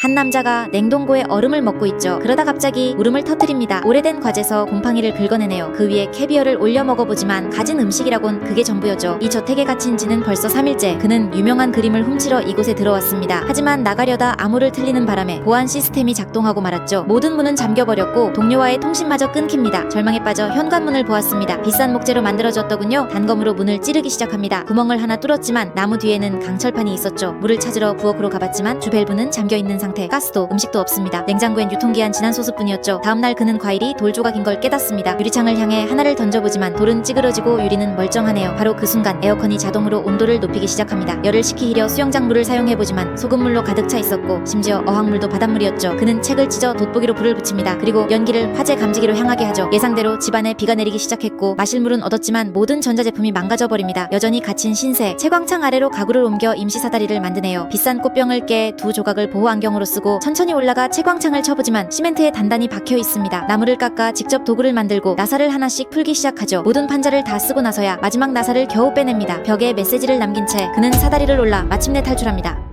한 남자가 냉동고에 얼음을 먹고 있죠. 그러다 갑자기 울음을 터뜨립니다. 오래된 과제서 곰팡이를 긁어내네요. 그 위에 캐비어를 올려 먹어보지만 가진 음식이라곤 그게 전부였죠. 이 저택에 갇힌 지는 벌써 3일째. 그는 유명한 그림을 훔치러 이곳에 들어왔습니다. 하지만 나가려다 암호를 틀리는 바람에 보안 시스템이 작동하고 말았죠. 모든 문은 잠겨버렸고 동료와의 통신마저 끊깁니다. 절망에 빠져 현관문을 보았습니다. 비싼 목재로 만들어졌더군요. 단검으로 문을 찌르기 시작합니다. 구멍을 하나 뚫었지만 나무 뒤에는 강철판이 있었죠. 물을 찾으러 부엌으로 가봤지만 주밸브는 잠겨있는 상태. 가스도 음식도 없습니다. 냉장고엔 유통기한 지난 소스뿐이었죠. 다음날 그는 과일이 돌 조각인 걸 깨닫습니다. 유리창을 향해 하나를 던져보지만 돌은 찌그러지고 유리는 멀쩡하네요. 바로 그 순간 에어컨이 자동으로 온도를 높이기 시작합니다. 열을 식히려 수영장 물을 사용해보지만 소금물로 가득 차 있었고 심지어 어항물도 바닷물이었죠. 그는 책을 찢어 돋보기로 불을 붙입니다. 그리고 연기를 화재 감지기로 향하게 하죠. 예상대로 집안에 비가 내리기 시작했고 마실 물은 얻었지만 모든 전자제품이 망가져 버립니다. 여전히 갇힌 신세. 채광창 아래로 가구를 옮겨 임시 사다리를 만드네요. 비싼 꽃병을 깨 두 조각을 보호 안경 으로 쓰고 천천히 올라가 채광창을 쳐보지만 시멘트에 단단히 박혀 있습니다. 나무를 깎아 직접 도구를 만들고 나사를 하나씩 풀기 시작하죠. 모든 판자를 다 쓰고 나서야 마지막 나사를 겨우 빼냅니다. 벽에 메시지를 남긴 채 그는 사다리를 올라 마침내 탈출합니다.